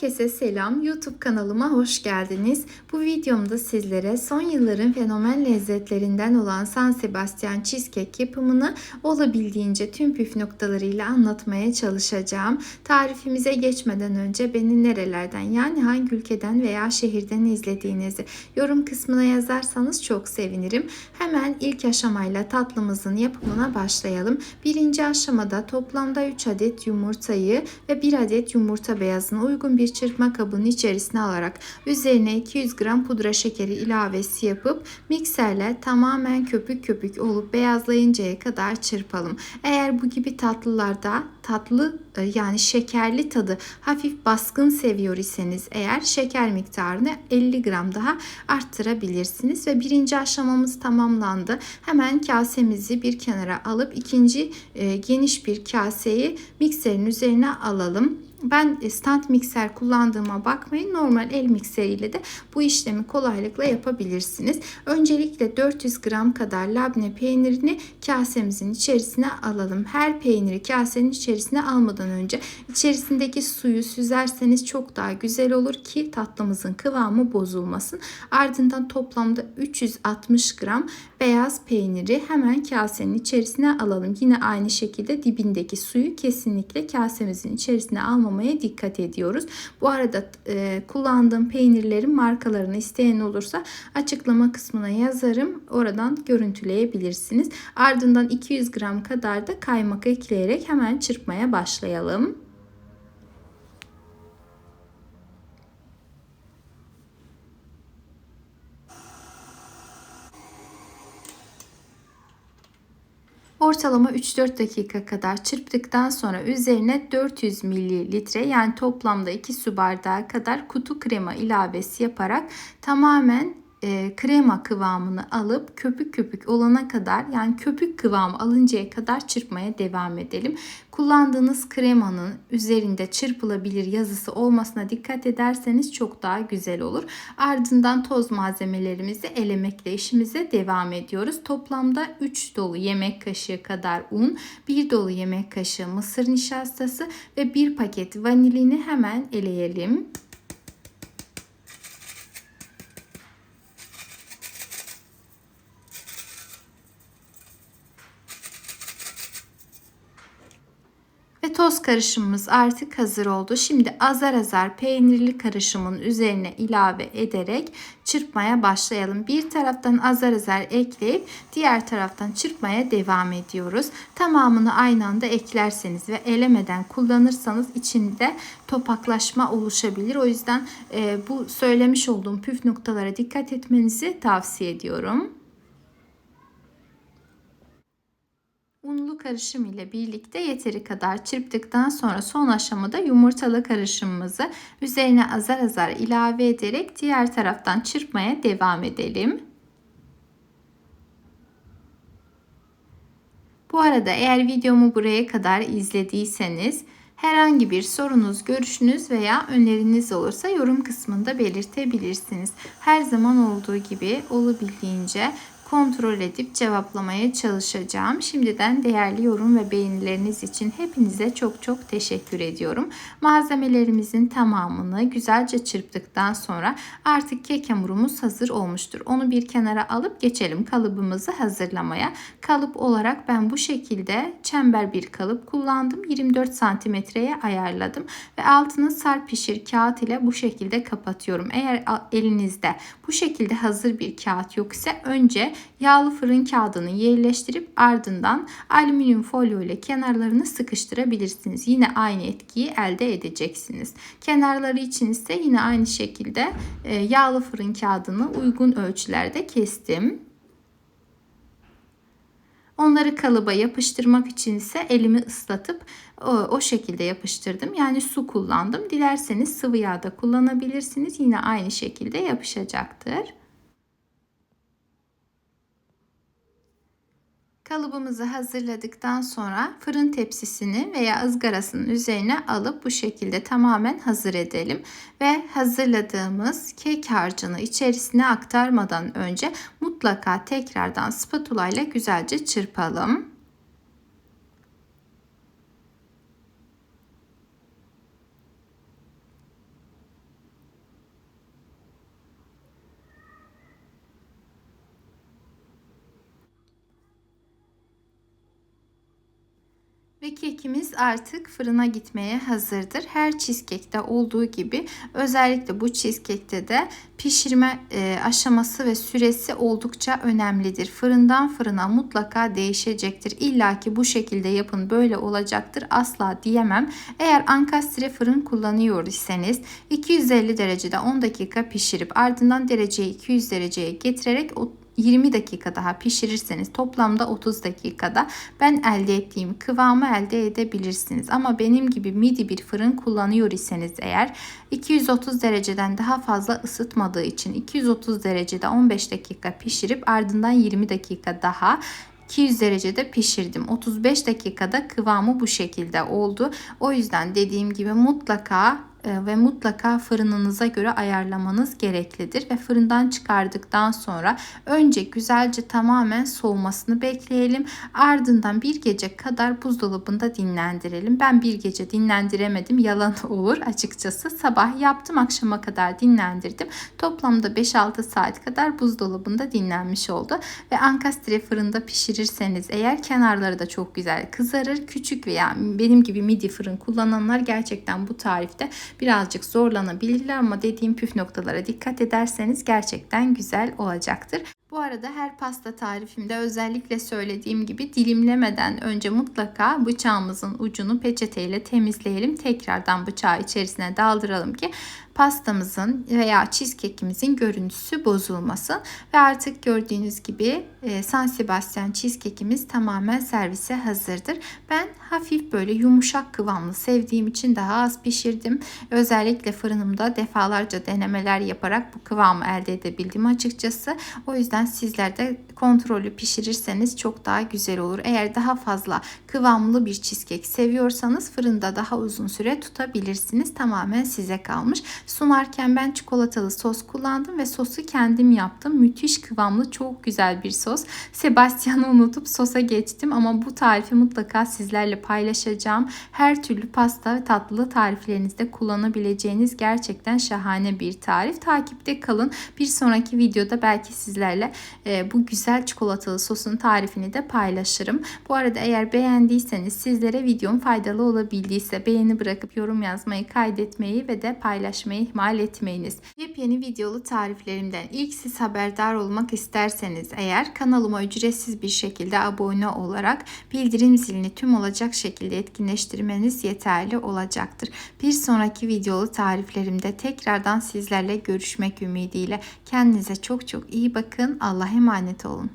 Herkese selam. YouTube kanalıma hoş geldiniz. Bu videomda sizlere son yılların fenomen lezzetlerinden olan San Sebastian cheesecake yapımını olabildiğince tüm püf noktalarıyla anlatmaya çalışacağım. Tarifimize geçmeden önce beni nerelerden yani hangi ülkeden veya şehirden izlediğinizi yorum kısmına yazarsanız çok sevinirim. Hemen ilk aşamayla tatlımızın yapımına başlayalım. Birinci aşamada toplamda 3 adet yumurtayı ve 1 adet yumurta beyazını uygun bir çırpma kabının içerisine alarak üzerine 200 gram pudra şekeri ilavesi yapıp mikserle tamamen köpük köpük olup beyazlayıncaya kadar çırpalım. Eğer bu gibi tatlılarda tatlı e, yani şekerli tadı hafif baskın seviyor iseniz eğer şeker miktarını 50 gram daha arttırabilirsiniz ve birinci aşamamız tamamlandı. Hemen kasemizi bir kenara alıp ikinci e, geniş bir kaseyi mikserin üzerine alalım. Ben stand mikser kullandığıma bakmayın. Normal el mikseriyle de bu işlemi kolaylıkla yapabilirsiniz. Öncelikle 400 gram kadar labne peynirini kasemizin içerisine alalım. Her peyniri kasenin içerisine almadan önce içerisindeki suyu süzerseniz çok daha güzel olur ki tatlımızın kıvamı bozulmasın. Ardından toplamda 360 gram beyaz peyniri hemen kasenin içerisine alalım. Yine aynı şekilde dibindeki suyu kesinlikle kasemizin içerisine almamaya dikkat ediyoruz. Bu arada e, kullandığım peynirlerin markalarını isteyen olursa açıklama kısmına yazarım. Oradan görüntüleyebilirsiniz. Ardından 200 gram kadar da kaymak ekleyerek hemen çırpmaya başlayalım. Ortalama 3-4 dakika kadar çırptıktan sonra üzerine 400 mililitre yani toplamda 2 su bardağı kadar kutu krema ilavesi yaparak tamamen e, krema kıvamını alıp köpük köpük olana kadar yani köpük kıvamı alıncaya kadar çırpmaya devam edelim. Kullandığınız kremanın üzerinde çırpılabilir yazısı olmasına dikkat ederseniz çok daha güzel olur. Ardından toz malzemelerimizi elemekle işimize devam ediyoruz. Toplamda 3 dolu yemek kaşığı kadar un, 1 dolu yemek kaşığı mısır nişastası ve 1 paket vanilini hemen eleyelim. Toz karışımımız artık hazır oldu. Şimdi azar azar peynirli karışımın üzerine ilave ederek çırpmaya başlayalım. Bir taraftan azar azar ekleyip diğer taraftan çırpmaya devam ediyoruz. Tamamını aynı anda eklerseniz ve elemeden kullanırsanız içinde topaklaşma oluşabilir. O yüzden e, bu söylemiş olduğum püf noktalara dikkat etmenizi tavsiye ediyorum. Unlu karışım ile birlikte yeteri kadar çırptıktan sonra son aşamada yumurtalı karışımımızı üzerine azar azar ilave ederek diğer taraftan çırpmaya devam edelim. Bu arada eğer videomu buraya kadar izlediyseniz herhangi bir sorunuz, görüşünüz veya öneriniz olursa yorum kısmında belirtebilirsiniz. Her zaman olduğu gibi olabildiğince kontrol edip cevaplamaya çalışacağım. Şimdiden değerli yorum ve beğenileriniz için hepinize çok çok teşekkür ediyorum. Malzemelerimizin tamamını güzelce çırptıktan sonra artık kek hamurumuz hazır olmuştur. Onu bir kenara alıp geçelim kalıbımızı hazırlamaya. Kalıp olarak ben bu şekilde çember bir kalıp kullandım. 24 santimetreye ayarladım ve altını sar pişir kağıt ile bu şekilde kapatıyorum. Eğer elinizde bu şekilde hazır bir kağıt yok ise önce yağlı fırın kağıdını yerleştirip ardından alüminyum folyo ile kenarlarını sıkıştırabilirsiniz. Yine aynı etkiyi elde edeceksiniz. Kenarları için ise yine aynı şekilde e, yağlı fırın kağıdını uygun ölçülerde kestim. Onları kalıba yapıştırmak için ise elimi ıslatıp o, o şekilde yapıştırdım. Yani su kullandım. Dilerseniz sıvı yağ da kullanabilirsiniz. Yine aynı şekilde yapışacaktır. Kalıbımızı hazırladıktan sonra fırın tepsisini veya ızgarasının üzerine alıp bu şekilde tamamen hazır edelim. Ve hazırladığımız kek harcını içerisine aktarmadan önce mutlaka tekrardan spatula ile güzelce çırpalım. Ve kekimiz artık fırına gitmeye hazırdır. Her cheesecake'te olduğu gibi özellikle bu cheesecake'te de pişirme e, aşaması ve süresi oldukça önemlidir. Fırından fırına mutlaka değişecektir. İlla ki bu şekilde yapın böyle olacaktır asla diyemem. Eğer ankastre fırın kullanıyor iseniz 250 derecede 10 dakika pişirip ardından dereceyi 200 dereceye getirerek 20 dakika daha pişirirseniz toplamda 30 dakikada ben elde ettiğim kıvamı elde edebilirsiniz. Ama benim gibi midi bir fırın kullanıyor iseniz eğer 230 dereceden daha fazla ısıtmadığı için 230 derecede 15 dakika pişirip ardından 20 dakika daha 200 derecede pişirdim. 35 dakikada kıvamı bu şekilde oldu. O yüzden dediğim gibi mutlaka ve mutlaka fırınınıza göre ayarlamanız gereklidir ve fırından çıkardıktan sonra önce güzelce tamamen soğumasını bekleyelim. Ardından bir gece kadar buzdolabında dinlendirelim. Ben bir gece dinlendiremedim. Yalan olur açıkçası. Sabah yaptım akşama kadar dinlendirdim. Toplamda 5-6 saat kadar buzdolabında dinlenmiş oldu. Ve ankastre fırında pişirirseniz eğer kenarları da çok güzel kızarır. Küçük veya benim gibi midi fırın kullananlar gerçekten bu tarifte birazcık zorlanabilirler ama dediğim püf noktalara dikkat ederseniz gerçekten güzel olacaktır. Bu arada her pasta tarifimde özellikle söylediğim gibi dilimlemeden önce mutlaka bıçağımızın ucunu peçeteyle temizleyelim. Tekrardan bıçağı içerisine daldıralım ki pastamızın veya cheesecake'imizin görüntüsü bozulmasın. Ve artık gördüğünüz gibi e, San Sebastian cheesecake'imiz tamamen servise hazırdır. Ben hafif böyle yumuşak kıvamlı sevdiğim için daha az pişirdim. Özellikle fırınımda defalarca denemeler yaparak bu kıvamı elde edebildim açıkçası. O yüzden sizler de kontrollü pişirirseniz çok daha güzel olur. Eğer daha fazla kıvamlı bir cheesecake seviyorsanız fırında daha uzun süre tutabilirsiniz. Tamamen size kalmış. Sunarken ben çikolatalı sos kullandım ve sosu kendim yaptım. Müthiş kıvamlı çok güzel bir sos. Sebastian'ı unutup sosa geçtim ama bu tarifi mutlaka sizlerle paylaşacağım. Her türlü pasta ve tatlı tariflerinizde kullanabileceğiniz gerçekten şahane bir tarif. Takipte kalın. Bir sonraki videoda belki sizlerle e, bu güzel çikolatalı sosun tarifini de paylaşırım. Bu arada eğer beğendiyseniz sizlere videom faydalı olabildiyse beğeni bırakıp yorum yazmayı, kaydetmeyi ve de paylaşmayı ihmal etmeyiniz. Yepyeni videolu tariflerimden ilk siz haberdar olmak isterseniz eğer kanalıma ücretsiz bir şekilde abone olarak bildirim zilini tüm olacak şekilde etkinleştirmeniz yeterli olacaktır. Bir sonraki videolu tariflerimde tekrardan sizlerle görüşmek ümidiyle. Kendinize çok çok iyi bakın. Allah'a emanet olun.